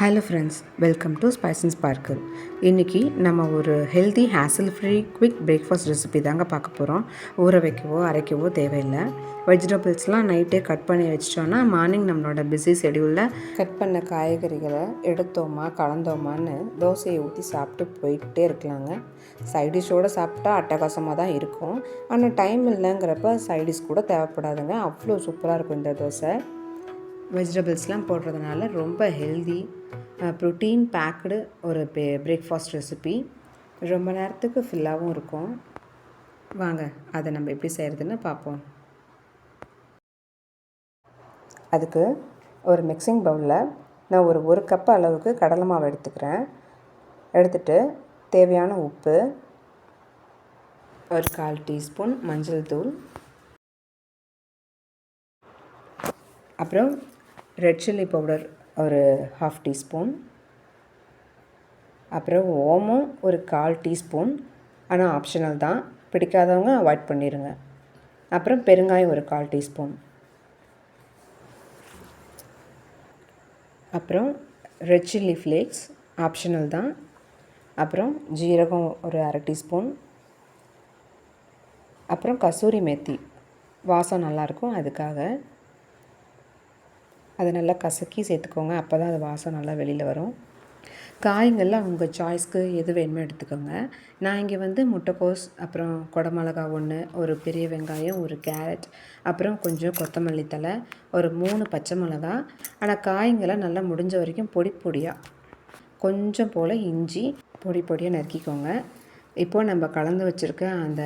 Hello friends welcome to spice and sparkle இன்றைக்கி நம்ம ஒரு healthy hassle free quick breakfast recipe தாங்க பார்க்க போகிறோம் ஊற வைக்கவோ அரைக்கவோ தேவையில்லை. வெஜிடபிள்ஸ்லாம் நைட்டே கட் பண்ணி வச்சிட்டோன்னா மார்னிங் நம்மளோட பிஸி ஷெடியூலில் கட் பண்ண காய்கறிகளை எடுத்தோமா கலந்தோமான்னு தோசையை ஊற்றி சாப்பிட்டு போய்கிட்டே இருக்கலாங்க. சைடிஷோடு சாப்பிட்டா அட்டகாசமாக தான் இருக்கும். ஆனால் டைம் இல்லைங்கிறப்ப சைடிஷ் கூட தேவைப்படாதுங்க. அவ்வளோ சூப்பராக இருக்கும் இந்த தோசை. வெஜிடபிள்ஸ்லாம் போடுறதுனால ரொம்ப ஹெல்தி ப்ரோட்டீன் பேக்டு ஒரு பே பிரேக்ஃபாஸ்ட் ரெசிபி ரொம்ப நேரத்துக்கு ஃபில்லாகவும் இருக்கும். வாங்க அதை நம்ம எப்படி செய்கிறதுன்னு பார்ப்போம். அதுக்கு ஒரு மிக்சிங் பவுலில் நான் ஒரு ஒரு கப் அளவுக்கு கடலை மாவு எடுத்துக்கிறேன். எடுத்துகிட்டு தேவையான உப்பு ஒரு கால் டீஸ்பூன் மஞ்சள் தூள் அப்புறம் ரெட் சில்லி பவுடர் ஒரு ஹாஃப் டீஸ்பூன் அப்புறம் ஓமம் ஒரு கால் டீஸ்பூன் ஆனால் ஆப்ஷனல் தான். பிடிக்காதவங்க அவாய்ட் பண்ணிடுங்க அப்புறம் பெருங்காயம் ஒரு கால் டீஸ்பூன் அப்புறம் ரெட் சில்லி ஃப்ளேக்ஸ் ஆப்ஷனல் தான். அப்புறம் ஜீரகம் ஒரு அரை டீஸ்பூன் அப்புறம் கசூரி மேத்தி. வாசம் நல்லாயிருக்கும் அதுக்காக. அதை நல்லா கசக்கி சேர்த்துக்கோங்க. அப்போ தான் அது வாசம் நல்லா வெளியில் வரும். காய்கள்லாம் உங்கள் சாய்ஸ்க்கு எது வேணுமோ எடுத்துக்கோங்க. நான் இங்கே வந்து முட்டைக்கோஸ் அப்புறம் குடமிளகா ஒன்று ஒரு பெரிய வெங்காயம் ஒரு கேரட் அப்புறம் கொஞ்சம் கொத்தமல்லி தலை ஒரு மூணு பச்சை மிளகா. ஆனால் காய்ங்கெல்லாம் நல்லா முடிஞ்ச வரைக்கும் பொடி பொடியாக கொஞ்சம் போல் இஞ்சி பொடி பொடியாக நறுக்கிக்கோங்க. இப்போது நம்ம கலந்து வச்சுருக்க அந்த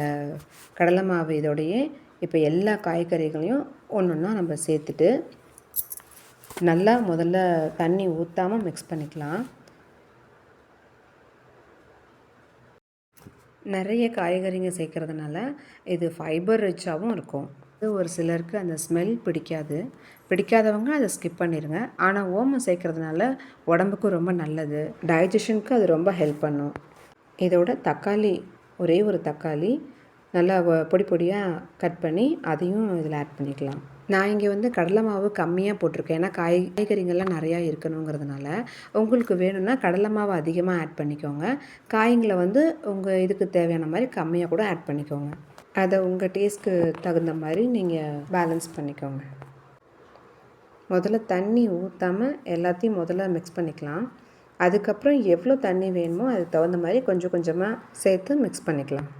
கடலை மாவு இதோடையே இப்போ எல்லா காய்கறிகளையும் ஒன்று ஒன்றா நம்ம சேர்த்துட்டு நல்லா முதல்ல தண்ணி ஊற்றாமல் மிக்ஸ் பண்ணிக்கலாம். நிறைய காய்கறிங்க சேர்க்குறதுனால இது ஃபைபர் ரிச்சாகவும் இருக்கும். இது ஒரு சிலருக்கு அந்த ஸ்மெல் பிடிக்காது. பிடிக்காதவங்க அதை ஸ்கிப் பண்ணிடுங்க ஆனால் ஓமம் சேர்க்குறதுனால உடம்புக்கு ரொம்ப நல்லது. டைஜஷனுக்கு அது ரொம்ப ஹெல்ப் பண்ணும். இதோட தக்காளி ஒரே ஒரு தக்காளி நல்லா பொடி பொடியாக கட் பண்ணி அதையும் இதில் ஆட் பண்ணிக்கலாம். நான் இங்கே வந்து கடலை மாவு கம்மியாக போட்டிருக்கேன். ஏன்னா காய் காய்கறிங்கள்லாம் நிறையா இருக்கணுங்கிறதுனால உங்களுக்கு வேணும்னா கடலை மாவு அதிகமாக ஆட் பண்ணிக்கோங்க. காய்களை வந்து உங்கள் இதுக்கு தேவையான மாதிரி கம்மியாக கூட ஆட் பண்ணிக்கோங்க. அதை உங்கள் டேஸ்ட்க்கு தகுந்த மாதிரி நீங்கள் பேலன்ஸ் பண்ணிக்கோங்க. முதல்ல தண்ணி ஊற்றாமல் எல்லாத்தையும் முதல்ல மிக்ஸ் பண்ணிக்கலாம். அதுக்கப்புறம் எவ்வளோ தண்ணி வேணுமோ அதுக்கு தகுந்த மாதிரி கொஞ்சம் கொஞ்சமாக சேர்த்து மிக்ஸ் பண்ணிக்கலாம்.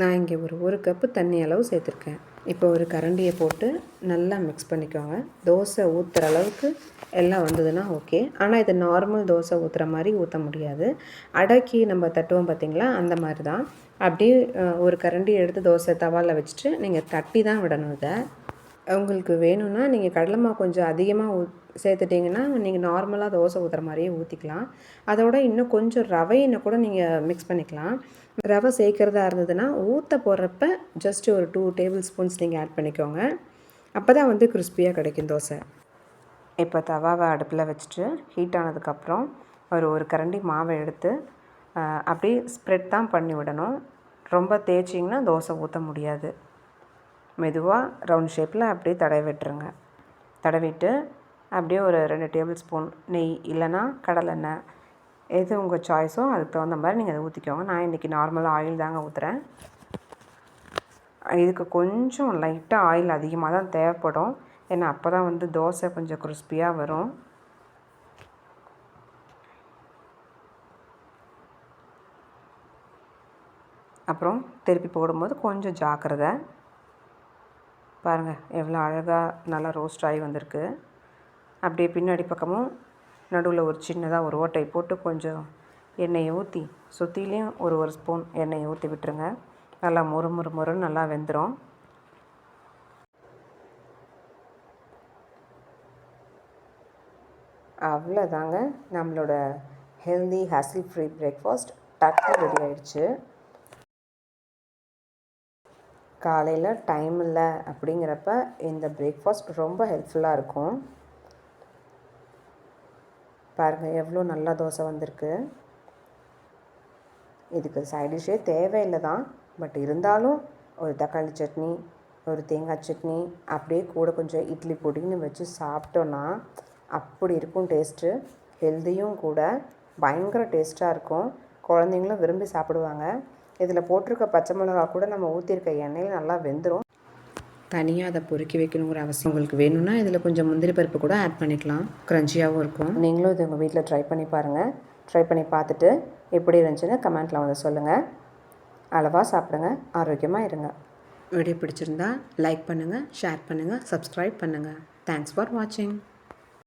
நான் இங்கே ஒரு ஒரு கப்பு தண்ணி அளவு சேர்த்துருக்கேன். இப்போ ஒரு கரண்டியை போட்டு நல்லா மிக்ஸ் பண்ணிக்கோங்க. தோசை ஊற்றுற அளவுக்கு எல்லாம் வந்ததுன்னா ஓகே ஆனால் இது நார்மல் தோசை ஊற்றுற மாதிரி ஊற்ற முடியாது. அடக்கி நம்ம தட்டுவோம் பார்த்திங்களா அந்த மாதிரி தான் அப்படியே ஒரு கரண்டி எடுத்து தோசை தவாலில் வச்சுட்டு நீங்கள் தட்டி தான் விடணும் இதை. உங்களுக்கு வேணும்னா நீங்கள் கடலைமா கொஞ்சம் அதிகமாக ஊ சேர்த்துட்டிங்கன்னா நீங்கள் நார்மலாக தோசை ஊற்றுற மாதிரியே ஊற்றிக்கலாம் அதோட இன்னும் கொஞ்சம் ரவையினை கூட நீங்கள் மிக்ஸ் பண்ணிக்கலாம். ரவை சேர்க்குறதா இருந்ததுன்னா ஊற்ற போடுறப்ப ஜஸ்ட் ஒரு டூ டேபிள் ஸ்பூன்ஸ் நீங்கள் ஆட் பண்ணிக்கோங்க. அப்போ தான் வந்து கிறிஸ்பியாக கிடைக்கும் தோசை. இப்போ தவாவை அடுப்பில் வச்சுட்டு ஹீட் ஆனதுக்கப்புறம் ஒரு ஒரு கரண்டி மாவை எடுத்து அப்படியே ஸ்ப்ரெட் தான் பண்ணி விடணும். ரொம்ப தேய்ச்சிங்கன்னா தோசை ஊற்ற முடியாது. மெதுவாக ரவுண்ட் ஷேப்பில் அப்படியே தடவி விட்டுருங்க. தடவிட்டு அப்படியே ஒரு ரெண்டு டேபிள் ஸ்பூன் நெய் இல்லைன்னா கடலெண்ணெய் எது உங்கள் சாய்ஸோ அதுக்கு தகுந்த மாதிரி நீங்கள் அதை ஊற்றிக்கோங்க நான் இன்றைக்கி நார்மலாக ஆயில் தாங்க ஊற்றுறேன் இதுக்கு கொஞ்சம் லைட்டாக ஆயில் அதிகமாக தான் தேவைப்படும். ஏன்னா அப்போ தான் வந்து தோசை கொஞ்சம் கிறிஸ்பியாக வரும். அப்புறம் திருப்பி போடும்போது கொஞ்சம் ஜாக்கிரதை. பாருங்கள் எவ்வளோ அழகாக நல்லா ரோஸ்ட் ஆகி வந்திருக்கு. அப்படியே பின்னாடி பக்கமும் நடுவில் ஒரு சின்னதாக ஒரு ஓட்டை போட்டு கொஞ்சம் எண்ணெயை ஊற்றி சுற்றிலையும் ஒரு ஒரு ஸ்பூன் எண்ணெயை ஊற்றி விட்டுருங்க. நல்லா மொறு மொறு மொறுன்னு நல்லா வெந்துடும் அவ்வளோதாங்க நம்மளோட ஹெல்தி ஹாசில் ஃப்ரீ பிரேக்ஃபாஸ்ட் டக்கு ரெடி ஆயிடுச்சு. காலையில் டைம் இல்லை அப்படிங்கிறப்ப இந்த பிரேக்ஃபாஸ்ட் ரொம்ப ஹெல்ப்ஃபுல்லாக இருக்கும். பாருங்கள் எவ்வளோ நல்லா தோசை வந்திருக்கு. இதுக்கு சைடிஷே தேவையில்லை தான். பட் இருந்தாலும் ஒரு தக்காளி சட்னி ஒரு தேங்காய் சட்னி அப்படியே கூட கொஞ்சம் இட்லி பொடின்னு வச்சு சாப்பிட்டோன்னா அப்படி இருக்கும் டேஸ்ட்டு ஹெல்த்தியும் கூட பயங்கர டேஸ்ட்டாக இருக்கும். குழந்தைங்களும் விரும்பி சாப்பிடுவாங்க. இதில் போட்டிருக்க பச்சை மிளகா கூட நம்ம ஊற்றிருக்க எண்ணெயில் நல்லா வெந்துடும் தனியாக அதை பொறுக்கி வைக்கணுங்கிற அவசியம் உங்களுக்கு வேணும்னா இதில் கொஞ்சம் முந்திரி பருப்பு கூட ஆட் பண்ணிக்கலாம். க்ரன்ச்சியாகவும் இருக்கும். நீங்களும் இது உங்கள் வீட்டில் ட்ரை பண்ணி பாருங்கள் ட்ரை பண்ணி பார்த்துட்டு எப்படி இருந்துச்சுன்னு கமெண்ட்டில் வந்து சொல்லுங்கள் அளவாக சாப்பிடுங்க. ஆரோக்கியமாக இருங்க. வீடியோ பிடிச்சிருந்தா லைக் பண்ணுங்கள் ஷேர் பண்ணுங்கள் சப்ஸ்கிரைப் பண்ணுங்கள் தேங்க்ஸ் ஃபார் வாட்சிங்